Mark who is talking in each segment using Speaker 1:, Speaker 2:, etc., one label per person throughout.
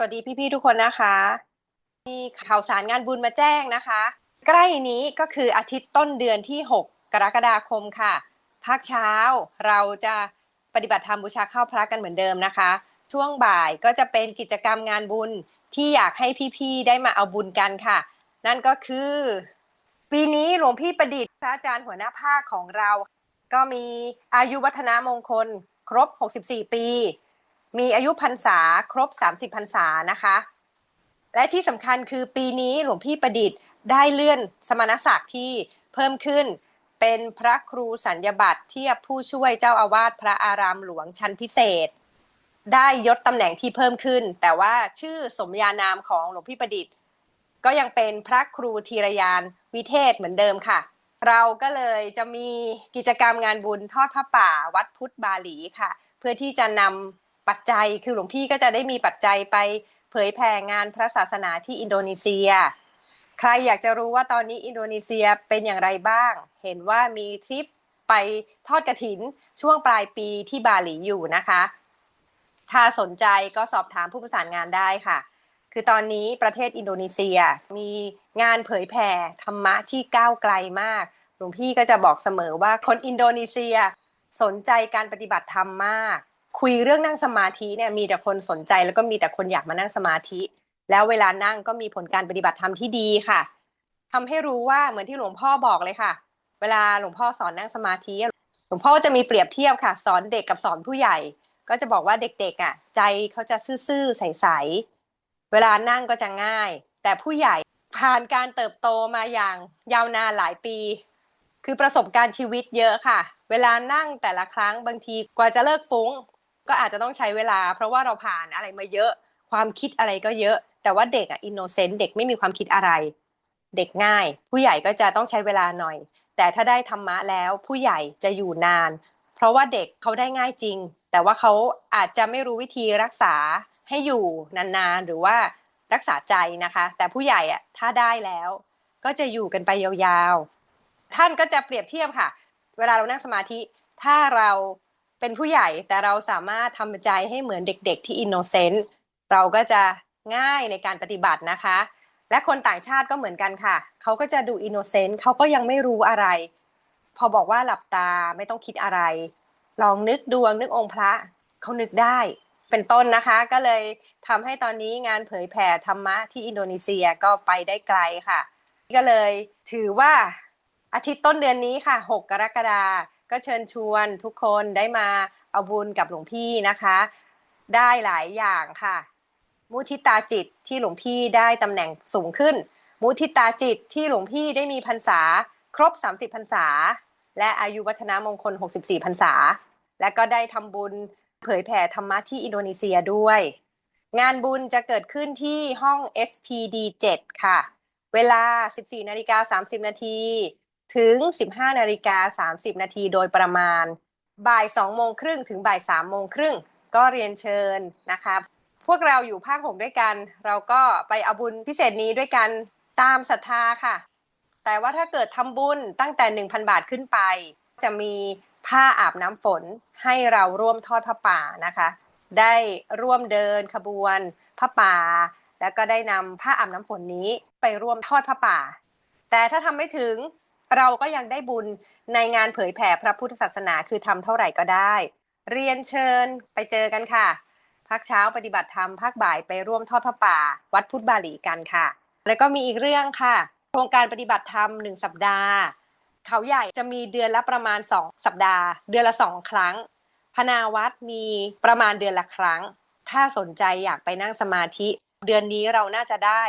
Speaker 1: สวัสดีพี่ๆทุกคนนะคะมีข่าวสารงานบุญมาแจ้งนะคะ ใกล้นี้ก็คืออาทิตย์ต้นเดือนที่ 6 กรกฎาคมค่ะภาคเช้าเราจะปฏิบัติธรรมบูชาข้าวพระกันเหมือนเดิมนะคะ ช่วงบ่ายก็จะเป็นกิจกรรมงานบุญที่อยากให้พี่ๆได้มาเอาบุญกันค่ะ นั่นก็คือ ปีนี้หลวงพี่ประดิษฐ์พระอาจารย์หัวหน้าภาคของเรา ก็มีอายุวัฒนมงคล ครบ 64 ปี มีอายุพรรษาครบ 30พรรษานะคะ และที่สำคัญคือปีนี้หลวงพี่ประดิษฐ์ได้เลื่อนสมณศักดิ์ที่เพิ่มขึ้นเป็นพระครูสัญญบัตรเทียบผู้ช่วยเจ้าอาวาสพระอารามหลวงชั้นพิเศษ ได้ยศตำแหน่งที่เพิ่มขึ้น แต่ว่าชื่อสมญานามของหลวงพี่ประดิษฐ์ ก็ยังเป็นพระครูธีรยานวิเทศเหมือนเดิมค่ะ เราก็เลยจะมีกิจกรรมงานบุญทอดพระป่าวัดพุทธบาหลีค่ะ เพื่อที่จะนำ ปัจจัยคือหลวงพี่ก็จะได้มีปัจจัยไปเผยแผ่งานพระศาสนาที่อินโดนีเซีย ใครอยากจะรู้ว่าตอนนี้อินโดนีเซียเป็นอย่างไรบ้าง เห็นว่ามีทริปไปทอดกระถินช่วงปลายปีที่บาหลีอยู่นะคะ ถ้าสนใจก็สอบถามผู้ประสานงานได้ค่ะ คือตอนนี้ประเทศอินโดนีเซียมีงานเผยแผ่ธรรมะที่ก้าวไกลมาก หลวงพี่ก็จะบอกเสมอว่าคนอินโดนีเซียสนใจการปฏิบัติธรรมมาก คุยเรื่องนั่งสมาธิเนี่ยมีแต่คนสนใจแล้วก็มีแต่คนอยากมานั่งสมาธิ แล้วเวลานั่งก็มีผลการปฏิบัติธรรมที่ดีค่ะทำให้รู้ว่าเหมือนที่หลวงพ่อบอกเลยค่ะ เวลาหลวงพ่อสอนนั่งสมาธิหลวงพ่อจะมีเปรียบเทียบค่ะ สอนเด็กกับสอนผู้ใหญ่ ก็จะบอกว่าเด็กๆอะ ใจเขาจะซื่อๆใสๆเวลานั่งก็จะง่าย แต่ผู้ใหญ่ผ่านการเติบโตมาอย่างยาวนานหลายปี คือประสบการณ์ชีวิตเยอะค่ะ เวลานั่งแต่ละครั้งบางทีกว่าจะเลิกฟุ้ง ก็อาจจะต้องใช้เวลา เพราะว่าเราผ่านอะไรมาเยอะ ความคิดอะไรก็เยอะ แต่ว่าเด็กอะอินโนเซนต์เด็กไม่มีความคิดอะไร เด็กง่าย ผู้ใหญ่ก็จะต้องใช้เวลาหน่อย แต่ถ้าได้ธรรมะแล้วผู้ใหญ่จะอยู่นาน เพราะว่าเด็กเขาได้ง่ายจริง แต่ว่าเขาอาจจะไม่รู้วิธีรักษาให้อยู่นานๆ หรือว่ารักษาใจนะคะ แต่ผู้ใหญ่อะถ้าได้แล้ว ก็จะอยู่กันไปยาวๆ ท่านก็จะเปรียบเทียบค่ะ เวลาเรานั่งสมาธิ ถ้าเรา เป็นผู้ใหญ่แต่เราสามารถทำใจให้เหมือนเด็ก ๆ ที่อินโนเซนต์เราก็จะง่ายในการปฏิบัตินะคะ และคนต่างชาติก็เหมือนกันค่ะ เขาก็จะดูอินโนเซนต์เขาก็ยังไม่รู้อะไร พอบอกว่าหลับตาไม่ต้องคิดอะไร ลองนึกดวงนึกองค์พระเขานึกได้เป็นต้นนะคะ ก็เลยทำให้ตอนนี้งานเผยแผ่ธรรมะที่อินโดนีเซียก็ไปได้ไกลค่ะ ก็เลยถือว่าอาทิตย์ต้นเดือนนี้ค่ะ 6 กรกฎาคม ก็เชิญชวนทุกคนได้มาเอาบุญกับหลวงพี่นะคะ ได้หลายอย่างค่ะ มุทิตาจิตที่หลวงพี่ได้ตำแหน่งสูงขึ้น มุทิตาจิตที่หลวงพี่ได้มีพรรษา ครบ 30พรรษา และอายุวัฒนมงคล 64พรรษา และก็ได้ทำบุญเผยแผ่ธรรมะที่อินโดนีเซียด้วย งานบุญจะเกิดขึ้นที่ห้อง SPD 7 ค่ะ เวลา 14นาฬิกา30นาที ถึง 15นาฬิกา30 นาทีโดยประมาณ บ่าย2โมงครึ่งถึงบ่าย3โมงครึ่งก็เรียนเชิญนะคะพวกเราอยู่ภาคหกด้วยกัน เราก็ไปเอาบุญพิเศษนี้ด้วยกันตามศรัทธาค่ะ แต่ว่าถ้าเกิดทำบุญตั้งแต่ 1,000 บาทขึ้นไป จะมีผ้าอาบน้ำฝนให้เราร่วมทอดผ้าป่านะคะ ได้ร่วมเดินขบวนผ้าป่า แล้วก็ได้นำผ้าอาบน้ำฝนนี้ไปร่วมทอดผ้าป่า แต่ถ้าทำไม่ถึง เราก็ยังได้บุญในงานเผยแผ่พระพุทธศาสนาคือทำเท่าไหร่ก็ได้ เรียนเชิญไปเจอกันค่ะภาคเช้าปฏิบัติธรรมภาคบ่ายไปร่วมทอดพระป่า วัดพุทธบาลีกันค่ะ แล้วก็มีอีกเรื่องค่ะ โครงการปฏิบัติธรรมหนึ่งสัปดาห์ เขาใหญ่จะมีเดือนละประมาณ 2 สัปดาห์ เดือนละสองครั้ง พนาวัดมีประมาณเดือนละครั้ง ถ้าสนใจอยากไปนั่งสมาธิ เดือนนี้เราน่าจะได้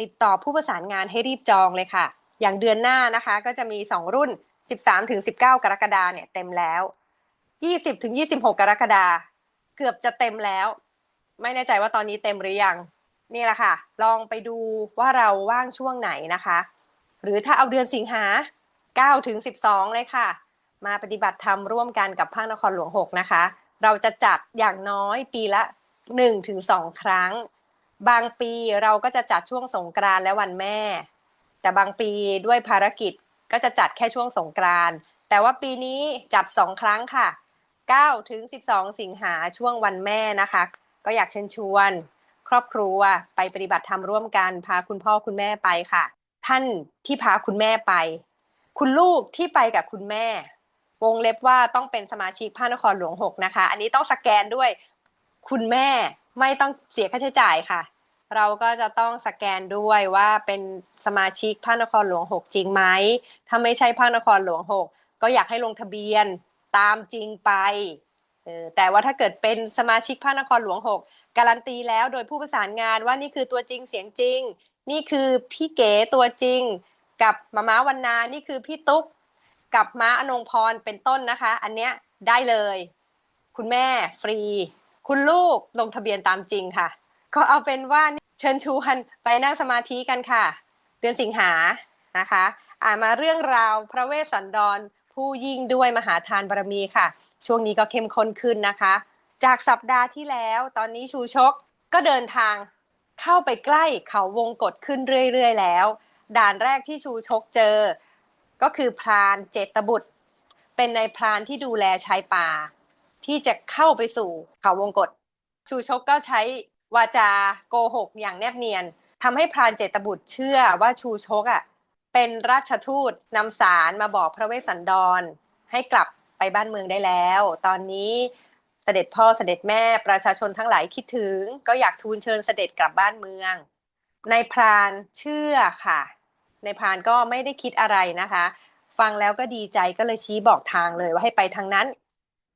Speaker 1: ติดต่อผู้ประสานงานให้รีบจองเลยค่ะ อย่างเดือนหน้านะคะ ก็จะมี 2 รุ่น 13ถึง19 กรกฎาเนี่ยเต็มแล้ว 20ถึง26 กรกฎาเกือบจะเต็มแล้ว ไม่แน่ใจว่าตอนนี้เต็มหรือยัง นี่แหละค่ะ ลองไปดูว่าเราว่างช่วงไหนนะคะ หรือถ้าเอาเดือนสิงหา9ถึง12 เลยค่ะ มาปฏิบัติธรรมร่วมกันกับภาคนครหลวง 6 นะคะ เราจะจัดอย่างน้อยปีละ1ถึง2ครั้ง บางปีเราก็จะจัดช่วงสงกรานและวันแม่ แต่บางปีด้วยภารกิจก็จะจัดแค่ช่วงสงกรานต์แต่ว่าปีนี้จัด2ครั้งค่ะ 9 ถึง 12 สิงหาช่วงวันแม่นะคะ ก็อยากเชิญชวน ครอบครัวไปปฏิบัติธรรมร่วมกันพาคุณพ่อคุณแม่ไปค่ะ ท่านที่พาคุณแม่ไป คุณลูกที่ไปกับคุณแม่ วงเล็บว่าต้องเป็นสมาชิกพระนครหลวงหกนะคะ อันนี้ต้องสแกนด้วย คุณแม่ไม่ต้องเสียค่าใช้จ่ายค่ะ เราก็จะต้องสแกนด้วยว่าเป็นสมาชิกพระนครหลวงหกจริงไหม ถ้าไม่ใช่พระนครหลวงหกก็อยากให้ลงทะเบียนตามจริงไปเออแต่ว่าถ้าเกิดเป็นสมาชิกพระนครหลวงหกการันตีแล้วโดยผู้ประสานงานว่านี่คือตัวจริงเสียงจริง นี่คือพี่เก๋ตัวจริง กับมาม้าวันนา นี่คือพี่ตุ๊ก กับม้าอนงพรเป็นต้นนะคะ อันเนี้ยได้เลย คุณแม่ฟรี คุณลูกลงทะเบียนตามจริงค่ะ ก็เอาเป็นว่าเชิญชวนไปนั่งสมาธิกันค่ะ เดือนสิงหานะคะอ่านมาเรื่องราวพระเวสสันดรผู้ยิ่งด้วยมหาทานบารมีค่ะ ช่วงนี้ก็เข้มข้นขึ้นนะคะ จากสัปดาห์ที่แล้วตอนนี้ชูชกก็เดินทางเข้าไปใกล้เขาวงกฏขึ้นเรื่อยๆแล้ว ด่านแรกที่ชูชกเจอ ก็คือพรานเจตบุตร เป็นในพรานที่ดูแลชายป่า ที่จะเข้าไปสู่เขาวงกฏชูชกก็ใช้ วาจาโกหกอย่างแนบเนียนทำให้พรานเจตบุตรเชื่อว่าชูชกอะเป็นราชทูตนำสารมาบอกพระเวสสันดร ให้กลับไปบ้านเมืองได้แล้ว ตอนนี้เสด็จพ่อเสด็จแม่ประชาชนทั้งหลายคิดถึง ก็อยากทูลเชิญเสด็จกลับบ้านเมือง ในพรานเชื่อค่ะ ในพรานก็ไม่ได้คิดอะไรนะคะ ฟังแล้วก็ดีใจก็เลยชี้บอกทางเลยว่าให้ไปทางนั้น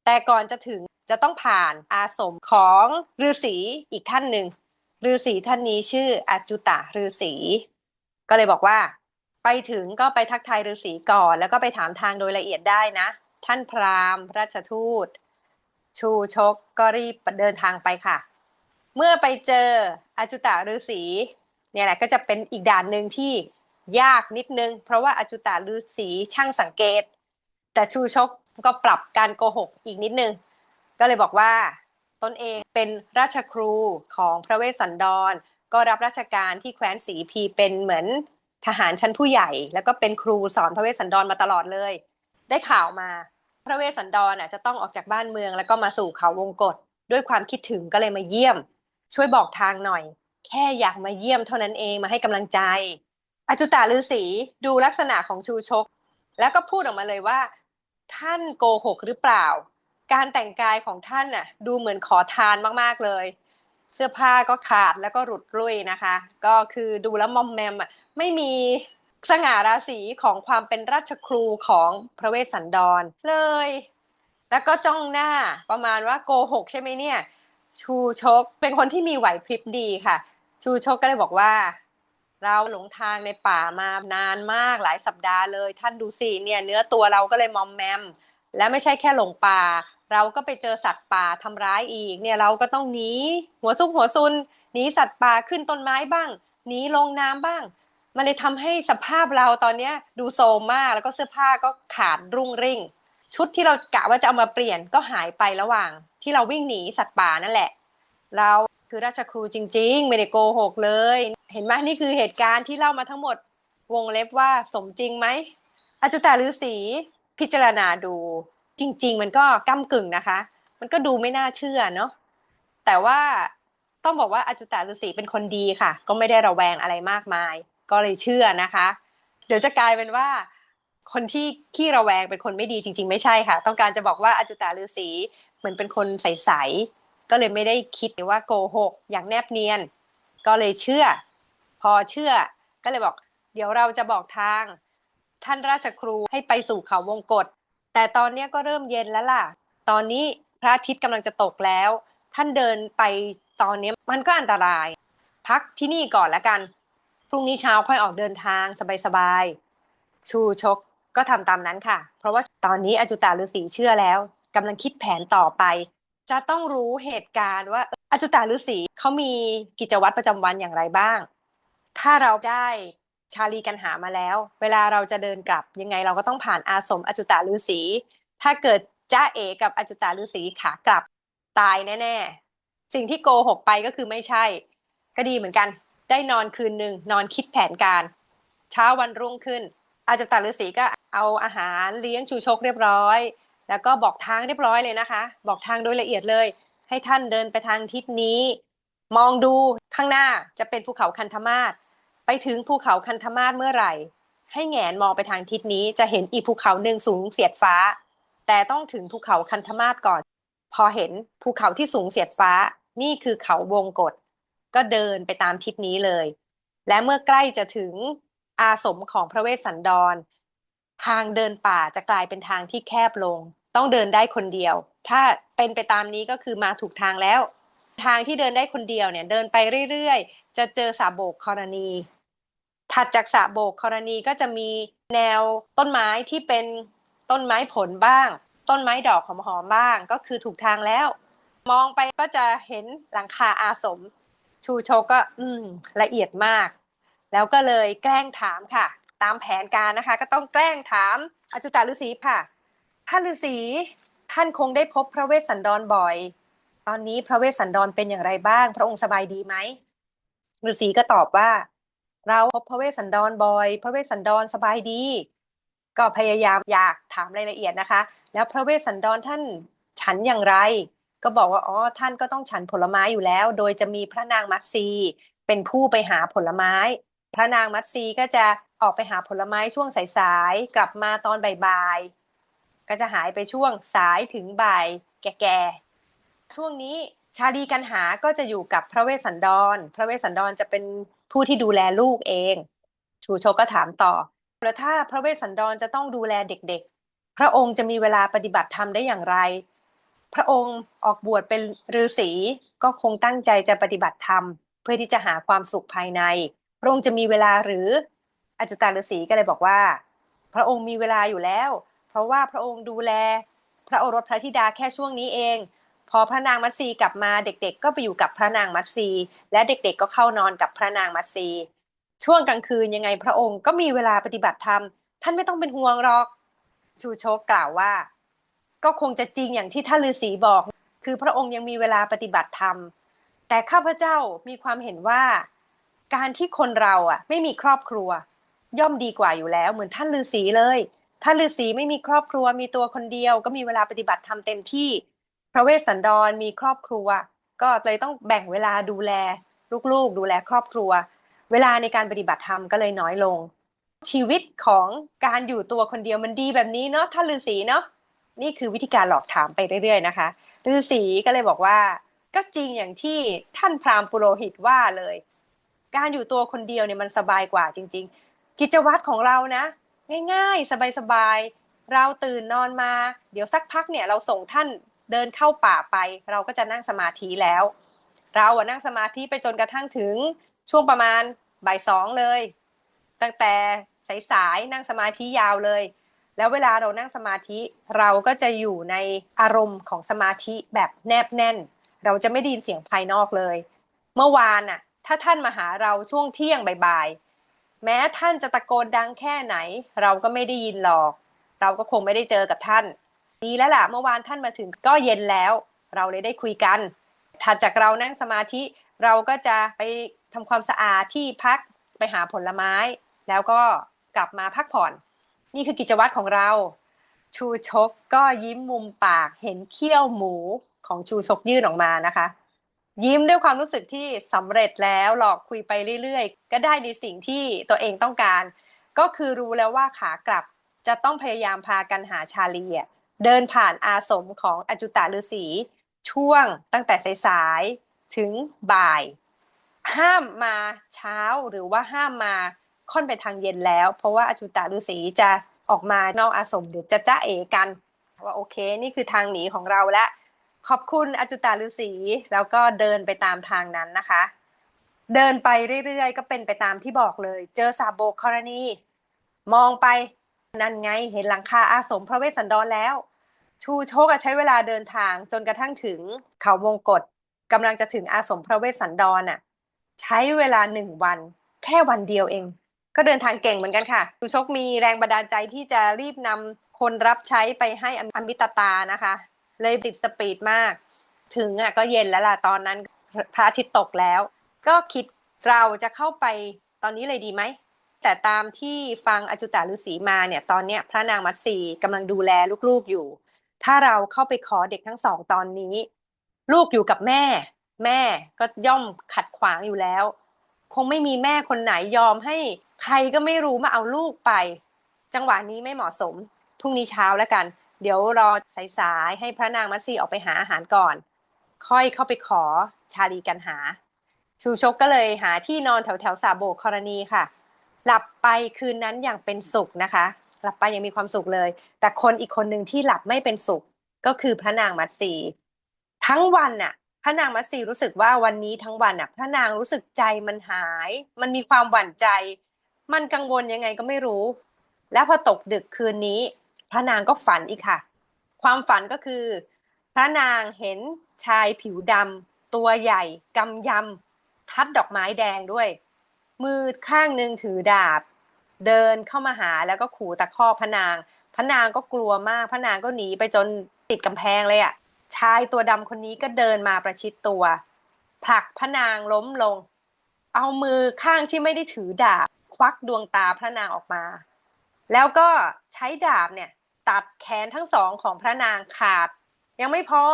Speaker 1: แต่ก่อนจะถึง จะต้องผ่านอาสมของฤาษีอีกท่านหนึ่งฤาษีท่านนี้ชื่ออาจุตะฤาษีก็เลยบอกว่า ไปถึงก็ไปทักทายฤาษีก่อน แล้วก็ไปถามทางโดยละเอียดได้นะ ท่านพราหมณ์ ราชทูต ชูชกก็รีบเดินทางไปค่ะ เมื่อไปเจออาจุตะฤาษีเนี่ยแหละก็จะเป็นอีกด่านหนึ่งที่ยากนิดนึง เพราะว่าอาจุตะฤาษีช่างสังเกต แต่ชูชกก็ปรับการโกหกอีกนิดนึง ก็เลยบอกว่าตนเองเป็นราชครูของพระเวสสันดร ก็รับราชการที่แคว้นศรีพีเป็นเหมือนทหารชั้นผู้ใหญ่ แล้วก็เป็นครูสอนพระเวสสันดรมาตลอดเลย ได้ข่าวมาพระเวสสันดรอะจะต้องออกจากบ้านเมือง แล้วก็มาสู่เขาวงกฏด้วยความคิดถึงก็เลยมาเยี่ยม ช่วยบอกทางหน่อย แค่อยากมาเยี่ยมเท่านั้นเองมาให้กำลังใจ อจุตาฤาษีดูลักษณะของชูชก แล้วก็พูดออกมาเลยว่า ท่านโกหกหรือเปล่า การแต่งกายของท่านน่ะดูเหมือนขอทานมากๆเลย เสื้อผ้าก็ขาดแล้วก็หลุดลุ่ยนะคะ ก็คือดูแล้วมอมแมมอะไม่มีสง่าราศีของความเป็นราชครูของพระเวสสันดรเลย แล้วก็จ้องหน้าประมาณว่าโกหกใช่ไหมเนี่ย ชูชกเป็นคนที่มีไหวพริบดีค่ะ ชูชกก็เลยบอกว่า เราหลงทางในป่ามานานมากหลายสัปดาห์เลย ท่านดูสิเนี่ยเนื้อตัวเราก็เลยมอมแมม และไม่ใช่แค่หลงป่า เราก็ไปเจอสัตว์ป่าทำร้ายอีกเนี่ยเราก็ต้องหนีหัวซุกหัวซุนหนีสัตว์ป่าขึ้นต้นไม้บ้างหนีลงน้ำบ้าง มันเลยทำให้สภาพเราตอนเนี้ยดูโซมมากแล้วก็เสื้อผ้าก็ขาดรุ่งริ่ง ชุดที่เรากะว่าจะเอามาเปลี่ยนก็หายไประหว่าง ที่เราวิ่งหนีสัตว์ป่านั่นแหละ เราคือราชครูจริง ๆ ไม่ได้โกหกเลย เห็นไหมนี่คือเหตุการณ์ที่เล่ามาทั้งหมดวงเล็บว่าสมจริงไหมอาจุตาฤาษีพิจารณาดู จริง ๆ มันก็ก้ากึ่งนะคะ มันก็ดูไม่น่าเชื่อเนาะแต่ว่าต้องบอกว่าอาจุตาฤาษีเป็นคนดีค่ะ ก็ไม่ได้ระแวงอะไรมากมาย ก็เลยเชื่อนะคะ เดี๋ยวจะกลายเป็นว่า คนที่ขี้ระแวงเป็นคนไม่ดีจริง ๆ ไม่ใช่ค่ะ ต้องการจะบอกว่าอาจุตาฤาษีเหมือนเป็นคนใสๆก็เลยไม่ได้คิดว่าโกหก อย่างแนบเนียน ก็เลยเชื่อ พอเชื่อ ก็เลยบอก เดี๋ยวเราจะบอกทาง ท่านราชครูให้ไปสู่เขาวงกฏ แต่ตอนนี้ก็เริ่มเย็นแล้วล่ะ ตอนนี้พระอาทิตย์กำลังจะตกแล้ว ท่านเดินไปตอนนี้มันก็อันตราย พักที่นี่ก่อนแล้วกัน พรุ่งนี้เช้าค่อยออกเดินทางสบายๆ ชูชกก็ทำตามนั้นค่ะ เพราะว่าตอนนี้อจุตาฤาษีเชื่อแล้วกำลังคิดแผนต่อไป จะต้องรู้เหตุการณ์ว่าอจุตาฤาษีเขามีกิจวัตรประจำวันอย่างไรบ้าง ถ้าเราได้ ชาลีกันหามาแล้ว เวลาเราจะเดินกลับยังไงเราก็ต้องผ่านอาสมอจุตาฤาษีถ้าเกิดจ้าเอกับอจุตาฤาษีขากลับตายแน่ๆ สิ่งที่โกหกไปก็คือไม่ใช่ ก็ดีเหมือนกัน ได้นอนคืนหนึ่งนอนคิดแผนการ เช้าวันรุ่งขึ้น อาจารย์ตาฤาษีก็เอาอาหารเลี้ยงชูชกเรียบร้อย แล้วก็บอกทางเรียบร้อยเลยนะคะ บอกทางโดยละเอียดเลย ให้ท่านเดินไปทางทิศนี้ มองดูข้างหน้าจะเป็นภูเขาคันธมาศ ไปถึงภูเขาคันธมาศเมื่อไหร่ ให้แงนมองไปทางทิศนี้จะเห็นอีกภูเขาหนึ่งสูงเสียดฟ้า แต่ต้องถึงภูเขาคันธมาศก่อน พอเห็นภูเขาที่สูงเสียดฟ้า นี่คือเขาวงกฏก็เดินไปตามทิศนี้เลย และเมื่อใกล้จะถึงอาสมของพระเวสสันดร ทางเดินป่าจะกลายเป็นทางที่แคบลง ต้องเดินได้คนเดียว ถ้าเป็นไปตามนี้ก็คือมาถูกทางแล้ว ทางที่เดินได้คนเดียวเนี่ยเดินไปเรื่อย จะเจอสาโบกครณี ถัดจากสาโบกครณีก็จะมีแนวต้นไม้ที่เป็นต้นไม้ผลบ้าง ต้นไม้ดอกหอมๆบ้างก็คือถูกทางแล้ว มองไปก็จะเห็นหลังคาอาสม ชูโชก็อืมละเอียดมาก แล้วก็เลยแกล้งถามค่ะ ตามแผนการนะคะ ก็ต้องแกล้งถามอจุตาฤาษีค่ะท่านฤาษีท่านคงได้พบพระเวสสันดรบ่อย ตอนนี้พระเวสสันดรเป็นอย่างไรบ้าง พระองค์สบายดีไหม ฤาษีก็ตอบว่า เราพบพระเวสสันดรบ่อย พระเวสสันดรสบายดี ก็พยายามอยากถามรายละเอียดนะคะ แล้วพระเวสสันดรท่านฉันอย่างไร ก็บอกว่าอ๋อท่านก็ต้องฉันผลไม้อยู่แล้ว โดยจะมีพระนางมัตสีเป็นผู้ไปหาผลไม้ พระนางมัตสีก็จะออกไปหาผลไม้ช่วงสายๆกลับมาตอนบ่ายๆก็จะหายไปช่วงสายถึงบ่าย แก่ๆช่วงนี้ ชาลีกันหาก็จะอยู่กับพระเวสสันดร พระเวสสันดรจะเป็นผู้ที่ดูแลลูกเอง ชูโชก็ถามต่อ แล้วถ้าพระเวสสันดรจะต้องดูแลเด็กๆ พระองค์จะมีเวลาปฏิบัติธรรมได้อย่างไร พระองค์ออกบวชเป็นฤาษีก็คงตั้งใจจะปฏิบัติธรรม เพื่อที่จะหาความสุขภายใน พระองค์จะมีเวลาหรืออจุตาฤาษีก็เลยบอกว่า พระองค์มีเวลาอยู่แล้ว เพราะว่าพระองค์ดูแลพระโอรสพระธิดาแค่ช่วงนี้เอง อพระนางมัตสีกลับมาเด็ก ๆ ก็ไปอยู่กับพระนางมัตสีและเด็กๆก็เข้านอนกับพระนางมัตสีช่วงกลางคืนยังไงพระองค์ก็มีเวลาปฏิบัติธรรม ท่านไม่ต้องเป็นห่วงหรอก ชูโชกกล่าวว่า ก็คงจะจริงอย่างที่ท่านฤาษีบอก คือพระองค์ยังมีเวลาปฏิบัติธรรม แต่ข้าพเจ้ามีความเห็นว่า การที่คนเราอะ ไม่มีครอบครัว ย่อมดีกว่าอยู่แล้ว เหมือนท่านฤาษีเลย ท่านฤาษีไม่มีครอบครัวมีตัวคนเดียว ก็มีเวลาปฏิบัติธรรมเต็มที่ พระเวสสันดรมีครอบครัว ก็เลยต้องแบ่งเวลาดูแลลูกๆ ดูแลครอบครัว เวลาในการปฏิบัติธรรมก็เลยน้อยลง ชีวิตของการอยู่ตัวคนเดียวมันดีแบบนี้เนาะท่านฤาษีเนาะนี่คือวิธีการหลอกถามไปเรื่อยๆนะคะฤาษีก็เลยบอกว่า ก็จริงอย่างที่ท่านพราหมณ์ปุโรหิตว่าเลย การอยู่ตัวคนเดียวเนี่ยมันสบายกว่าจริง ๆ กิจวัตรของเรานะ ง่าย ๆ สบายๆเราตื่นนอนมา เดี๋ยวสักพักเนี่ยเราส่งท่าน เดินเข้าป่าไป เราก็จะนั่งสมาธิแล้ว เราอะนั่งสมาธิไปจนกระทั่งถึงช่วงประมาณบ่ายสองเลย ตั้งแต่สายๆนั่งสมาธิยาวเลย แล้วเวลาเรานั่งสมาธิเราก็จะอยู่ในอารมณ์ของสมาธิแบบแนบแน่น เราจะไม่ได้ยินเสียงภายนอกเลย เมื่อวานน่ะ ถ้าท่านมาหาเราช่วงเที่ยงบ่ายๆแม้ท่านจะตะโกนดังแค่ไหน เราก็ไม่ได้ยินหรอก เราก็คงไม่ได้เจอกับท่าน ดีแล้วล่ะเมื่อวานท่านมาถึงก็เย็นแล้ว เราเลยได้คุยกันถัดจากเรานั่งสมาธิเราก็จะไปทำความสะอาดที่พักไปหาผลไม้ แล้วก็กลับมาพักผ่อน นี่คือกิจวัตรของเรา ชูชกก็ยิ้มมุมปากเห็นเขี้ยวหมูของชูชกยื่นออกมานะคะ ยิ้มด้วยความรู้สึกที่สำเร็จแล้วหลอกคุยไปเรื่อยๆ ก็ได้ในสิ่งที่ตัวเองต้องการ ก็คือรู้แล้วว่าขากลับจะต้องพยายามพากันหาชาลี เดินผ่านอาสมของอจุตาฤาษีช่วงตั้งแต่สายๆถึงบ่าย ห้ามมาเช้าหรือว่าห้ามมาค่อนไปทางเย็นแล้ว เพราะว่าอจุตาฤาษีจะออกมานอกอาสมเดี๋ยวจะจ้าเอกันว่าโอเคนี่คือทางหนีของเราและ ขอบคุณอจุตาฤาษีแล้วก็เดินไปตามทางนั้นนะคะ เดินไปเรื่อยๆ ก็เป็นไปตามที่บอกเลย เจอซาโบกครณี มองไปนั่นไงเห็นหลังคาอาสมพระเวสสันดรแล้ว ชูโชกใช้เวลาเดินทางจนกระทั่งถึงเขาวงกฏกำลังจะถึงอาสมพระเวสสันดรน่ะ ใช้เวลาหนึ่งวัน แค่วันเดียวเอง ก็เดินทางเก่งเหมือนกันค่ะชูโชกมีแรงบันดาลใจที่จะรีบนำคนรับใช้ไปให้อมิตตานะคะ เลยติดสปีดมาก ถึงอะก็เย็นแล้วล่ะตอนนั้นพระอาทิตย์ตกแล้ว ก็คิดเราจะเข้าไปตอนนี้เลยดีไหมแต่ตามที่ฟังอจุตาฤาษีมาเนี่ยตอนเนี้ยพระนางมัตสีกำลังดูแลลูกๆอยู่ ถ้าเราเข้าไปขอเด็กทั้งสองตอนนี้ ลูกอยู่กับแม่ แม่ก็ย่อมขัดขวางอยู่แล้ว คงไม่มีแม่คนไหนยอมให้ใครก็ไม่รู้มาเอาลูกไป จังหวะนี้ไม่เหมาะสมพรุ่งนี้เช้าแล้วกัน เดี๋ยวรอสายๆให้พระนางมัตสีออกไปหาอาหารก่อน ค่อยเข้าไปขอชาลีกันหา ชูชกก็เลยหาที่นอนแถวแถวๆสาโบกครณีค่ะ หลับไปคืนนั้นอย่างเป็นสุขนะคะ หลับไปยังมีความสุขเลย แต่คนอีกคนหนึ่งที่หลับไม่เป็นสุขก็คือพระนางมัตสีทั้งวันน่ะ พระนางมัตสีรู้สึกว่าวันนี้ทั้งวันน่ะ พระนางรู้สึกใจมันหาย มันมีความหวั่นใจ มันกังวลยังไงก็ไม่รู้ แล้วพอตกดึกคืนนี้ พระนางก็ฝันอีกค่ะ ความฝันก็คือ พระนางเห็นชายผิวดำตัวใหญ่กำยำทัดดอกไม้แดงด้วย มือข้างหนึ่งถือดาบ เดินเข้ามาหาแล้วก็ขู่ตะคอกพระนาง พระนางก็กลัวมากพระนางก็หนีไปจนติดกำแพงเลยอะ่ะชายตัวดำคนนี้ก็เดินมาประชิดตัว ผลักพระนางล้มลง เอามือข้างที่ไม่ได้ถือดาบ ควักดวงตาพระนางออกมา แล้วก็ใช้ดาบเนี่ย ตัดแขนทั้งสองของพระนางขาด ยังไม่พอ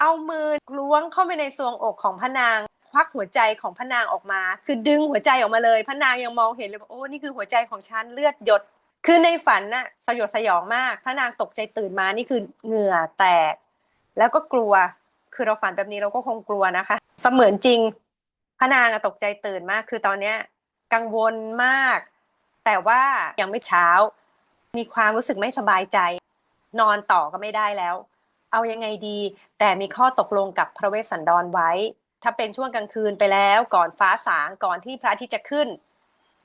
Speaker 1: เอามือล้วงเข้าไปในซวงอกของพระนาง ควักหัวใจของพระนางออกมา คือดึงหัวใจออกมาเลยพระนางยังมองเห็นเลยว่าโอ้นี่คือหัวใจของฉันเลือดหยด คือในฝันน่ะสยดสยองมากพระนางตกใจตื่นมานี่คือเหงื่อแตก แล้วก็กลัว คือเราฝันแบบนี้เราก็คงกลัวนะคะ เสมือนจริงพระนางตกใจตื่นมาก คือตอนเนี้ยกังวลมาก แต่ว่ายังไม่เช้า มีความรู้สึกไม่สบายใจ นอนต่อก็ไม่ได้แล้ว เอายังไงดี แต่มีข้อตกลงกับพระเวสสันดรไว้ ถ้าเป็นช่วงกลางคืนไปแล้วก่อนฟ้าสางก่อนที่พระอาทิตย์จะขึ้น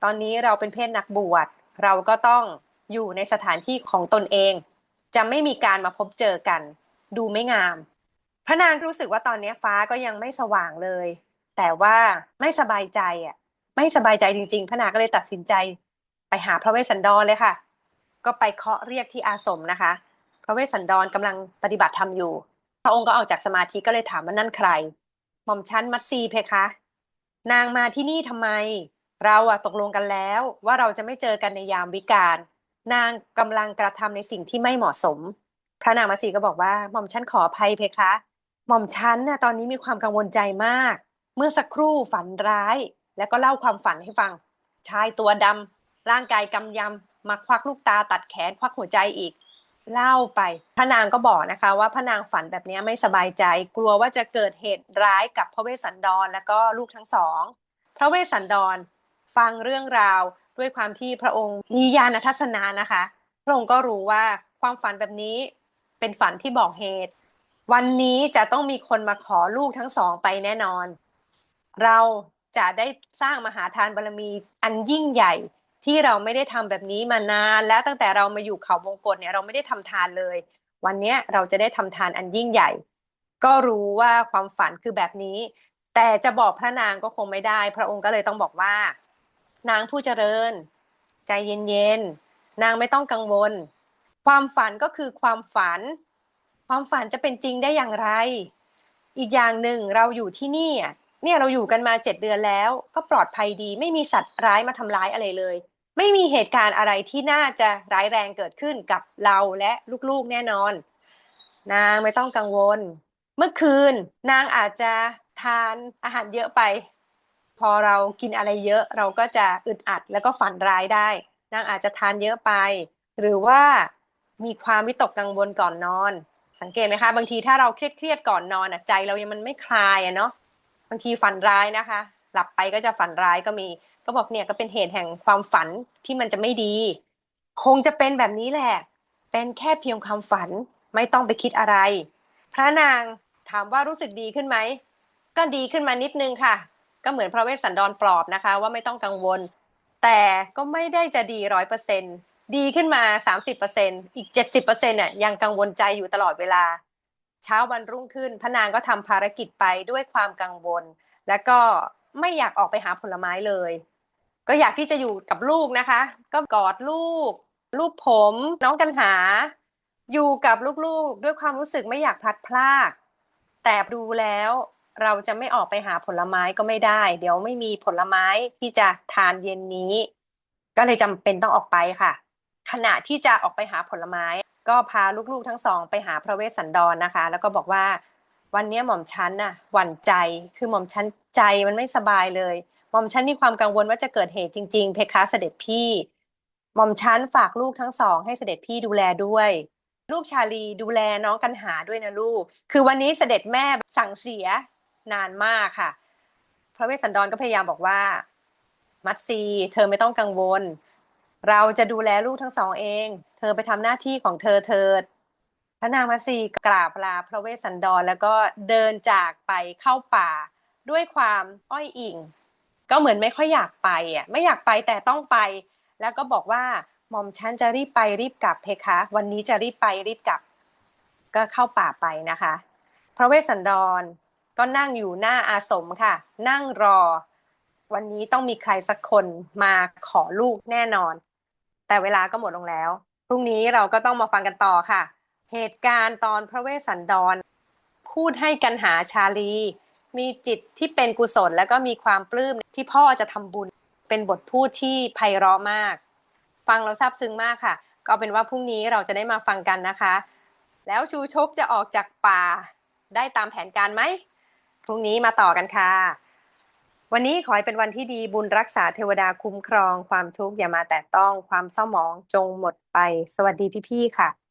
Speaker 1: ตอนนี้เราเป็นเพศนักบวชเราก็ต้องอยู่ในสถานที่ของตนเอง จะไม่มีการมาพบเจอกัน ดูไม่งาม พระนางรู้สึกว่าตอนนี้ฟ้าก็ยังไม่สว่างเลย แต่ว่าไม่สบายใจอะ ไม่สบายใจจริงๆ พระนางก็เลยตัดสินใจ ไปหาพระเวสสันดรเลยค่ะ ก็ไปเคาะเรียกที่อาสมนะคะ พระเวสสันดรกำลังปฏิบัติธรรมอยู่ พระองค์ก็ออกจากสมาธิก็เลยถามว่านั่นใคร หม่อมชั้นมัตซีเพคะ นางมาที่นี่ทำไม เราอะตกลงกันแล้วว่าเราจะไม่เจอกันในยามวิกาลนางกำลังกระทำในสิ่งที่ไม่เหมาะสม พระนางมัตสีก็บอกว่าหม่อมชั้นขออภัยเพคะ หม่อมชั้นน่ะตอนนี้มีความกังวลใจมาก เมื่อสักครู่ฝันร้าย แล้วก็เล่าความฝันให้ฟัง ชายตัวดำร่างกายกำยำมาควักลูกตาตัดแขนควักหัวใจอีก เล่าไปพระนางก็บอกนะคะว่าพระนางฝันแบบนี้ไม่สบายใจ กลัวว่าจะเกิดเหตุร้ายกับพระเวสสันดรและก็ลูกทั้งสอง พระเวสสันดรฟังเรื่องราวด้วยความที่พระองค์มีญาณทัศนะนะคะ พระองค์ก็รู้ว่าความฝันแบบนี้เป็นฝันที่บอกเหตุ วันนี้จะต้องมีคนมาขอลูกทั้งสองไปแน่นอน เราจะได้สร้างมหาทานบารมีอันยิ่งใหญ่ ที่เราไม่ได้ทำแบบนี้มานาน แล้วตั้งแต่เรามาอยู่เขาวงกฏเนี่ยเราไม่ได้ทำทานเลย วันนี้เราจะได้ทำทานอันยิ่งใหญ่ ก็รู้ว่าความฝันคือแบบนี้ แต่จะบอกพระนางก็คงไม่ได้ พระองค์ก็เลยต้องบอกว่า นางผู้เจริญ ใจเย็นๆนางไม่ต้องกังวล ความฝันก็คือความฝัน ความฝันจะเป็นจริงได้อย่างไร อีกอย่างหนึ่งเราอยู่ที่นี่ เนี่ยเราอยู่กันมาเจ็ดเดือนแล้ว ก็ปลอดภัยดี ไม่มีสัตว์ร้ายมาทำร้ายอะไรเลย ไม่มีเหตุการณ์อะไรที่น่าจะร้ายแรงเกิดขึ้นกับเราและลูกๆแน่นอน นางไม่ต้องกังวล เมื่อคืนนางอาจจะทานอาหารเยอะไป พอเรากินอะไรเยอะเราก็จะอึดอัดแล้วก็ฝันร้ายได้ นางอาจจะทานเยอะไป หรือว่ามีความวิตกกังวลก่อนนอน สังเกตไหมคะ บางทีถ้าเราเครียดเครียดๆก่อนนอนอะใจเรายังมันไม่คลายอะเนาะ บางทีฝันร้ายนะคะ หลับไปก็จะฝันร้ายก็มี ก็บอกเนี่ยก็เป็นเหตุแห่งความฝันที่มันจะไม่ดี คงจะเป็นแบบนี้แหละ เป็นแค่เพียงความฝันไม่ต้องไปคิดอะไร พระนางถามว่ารู้สึกดีขึ้นไหมก็ดีขึ้นมานิดนึงค่ะ ก็เหมือนพระเวสสันดรปลอบนะคะ ว่าไม่ต้องกังวล แต่ก็ไม่ได้จะดีร้อยเปอร์เซ็นดีขึ้นมาสามสิบเปอร์เซ็นอีกเจ็ดสิบเปอร์เซ็นเนี่ยยังกังวลใจอยู่ตลอดเวลา เช้าวันรุ่งขึ้นพนางก็ทำภารกิจไปด้วยความกังวล แล้วก็ไม่อยากออกไปหาผลไม้เลย ก็อยากที่จะอยู่กับลูกนะคะ ก็กอดลูก ลูกผม น้องกันหา อยู่กับลูกๆ ด้วยความรู้สึกไม่อยากพลัดพราก แต่ดูแล้วเราจะไม่ออกไปหาผลไม้ก็ไม่ได้ เดี๋ยวไม่มีผลไม้ที่จะทานเย็นนี้ ก็เลยจำเป็นต้องออกไปค่ะ ขณะที่จะออกไปหาผลไม้ ก็พาลูกๆทั้งสองไปหาพระเวสสันดรนะคะ แล้วก็บอกว่าวันนี้หม่อมฉันน่ะหวั่นใจคือหม่อมฉันใจมันไม่สบายเลย หม่อมฉันมีความกังวลว่าจะเกิดเหตุจริง ๆ เพคะเสด็จพี่ หม่อมฉันฝากลูกทั้งสอง ให้เสด็จพี่ดูแลด้วย ลูกชาลีดูแลน้องกันหาด้วยนะลูก คือวันนี้เสด็จแม่สั่งเสียนานมากค่ะ พระเวสสันดรก็พยายามบอกว่า มัตซีเธอไม่ต้องกังวล เราจะดูแลลูกทั้งสองเอง เธอไปทำหน้าที่ของเธอเถิดพระนางมัสีกราบลาพระเวสสันดร แล้วก็เดินจากไปเข้าป่า ด้วยความอ้อยอิง ก็เหมือนไม่ค่อยอยากไปอะไม่อยากไปแต่ต้องไป แล้วก็บอกว่าหม่อมฉันจะรีบไปรีบกลับเพคะ วันนี้จะรีบไปรีบกลับ ก็เข้าป่าไปนะคะ พระเวสสันดรก็นั่งอยู่หน้าอาสมค่ะ นั่งรอ วันนี้ต้องมีใครสักคนมาขอลูกแน่นอน แต่เวลาก็หมดลงแล้ว พรุ่งนี้เราก็ต้องมาฟังกันต่อค่ะ เหตุการณ์ตอนพระเวสสันดร พูดให้กันหาชาลี มีจิตที่เป็นกุศลแล้วก็มีความปลื้มที่พ่อจะทำบุญ เป็นบทพูดที่ไพเราะมาก ฟังเราซาบซึ้งมากค่ะ ก็เป็นว่าพรุ่งนี้เราจะได้มาฟังกันนะคะ แล้วชูชกจะออกจากป่าได้ตามแผนการไหมพรุ่งนี้มาต่อกันค่ะ วันนี้ขอให้เป็นวันที่ดีบุญรักษาเทวดาคุ้มครอง ความทุกข์อย่ามาแตะต้องความเศร้าหมองจงหมดไป สวัสดีพี่ๆค่ะ